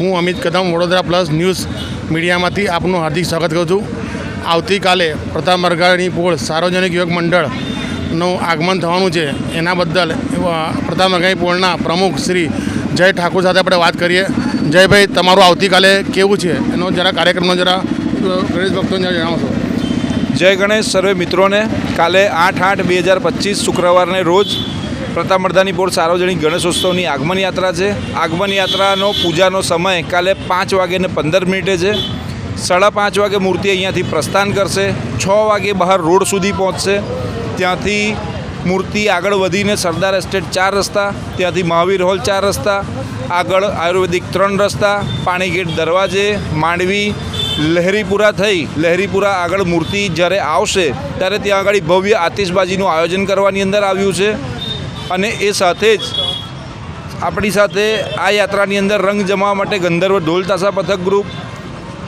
હું અમિત કદમ, Vadodara plus news મીડિયામાંથી આપનું હાર્દિક સ્વાગત કરું છું. આવતીકાલે પ્રતાપ મરઘાણી પોળ સાર્વજનિક યોગ મંડળનું આગમન થવાનું છે. એના બદલ પ્રતાપ મરઘાણી પોળના પ્રમુખ શ્રી જય ઠાકુર સાથે આપણે વાત કરીએ. જયભાઈ તમારું આવતીકાલે કેવું છે? એનો જરા કાર્યક્રમનો જરા ગણેશ ભક્તોને જણાવશો. જય ગણેશ, સર્વે મિત્રોને. કાલે આઠ આઠ બે હજાર પચીસ શુક્રવારને રોજ પ્રતાપ બોર્ડ સાર્વજનિક ગણેશોત્સવની આગમન યાત્રા છે. આગમન યાત્રાનો પૂજાનો સમય કાલે પાંચ વાગે ને પંદર મિનિટે છે. સાડા પાંચ વાગે મૂર્તિ અહીંયાથી પ્રસ્થાન કરશે. છ વાગે બહાર રોડ સુધી પહોંચશે. ત્યાંથી મૂર્તિ આગળ વધીને સરદાર એસ્ટેટ ચાર રસ્તા, ત્યાંથી મહાવીર હોલ ચાર રસ્તા, આગળ આયુર્વેદિક ત્રણ રસ્તા પાણીગેટ દરવાજે, માંડવી, લહેરીપુરા થઈ લહેરીપુરા આગળ મૂર્તિ જ્યારે આવશે, ત્યારે ત્યાં આગળ ભવ્ય આતિશબાજીનું આયોજન કરવાની અંદર આવ્યું છે. અને એ સાથે જ આપણી સાથે આ યાત્રાની અંદર રંગ જમાવા માટે ગંધર્વ ઢોલ તાસા પથક ગ્રુપ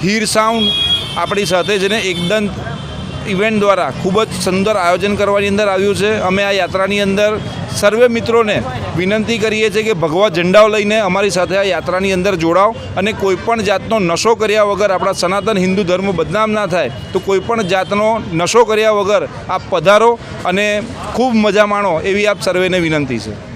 હીર સાઉન્ડ આપણી સાથે જ ને એકદમ ઇવેન્ટ દ્વારા ખૂબ જ સુંદર આયોજન કરવાની અંદર આવ્યું છે. અમે આ યાત્રાની અંદર સર્વે મિત્રોને વિનંતી કરીએ છીએ કે ભગવા ઝંડાઓ લઈને અમારી સાથે આ યાત્રાની અંદર જોડાઓ અને કોઈપણ જાતનો નશો કર્યા વગર આપણા સનાતન હિન્દુ ધર્મ બદનામ ના થાય, તો કોઈપણ જાતનો નશો કર્યા વગર આપ પધારો અને ખૂબ મજા માણો એવી આપ સર્વેને વિનંતી છે.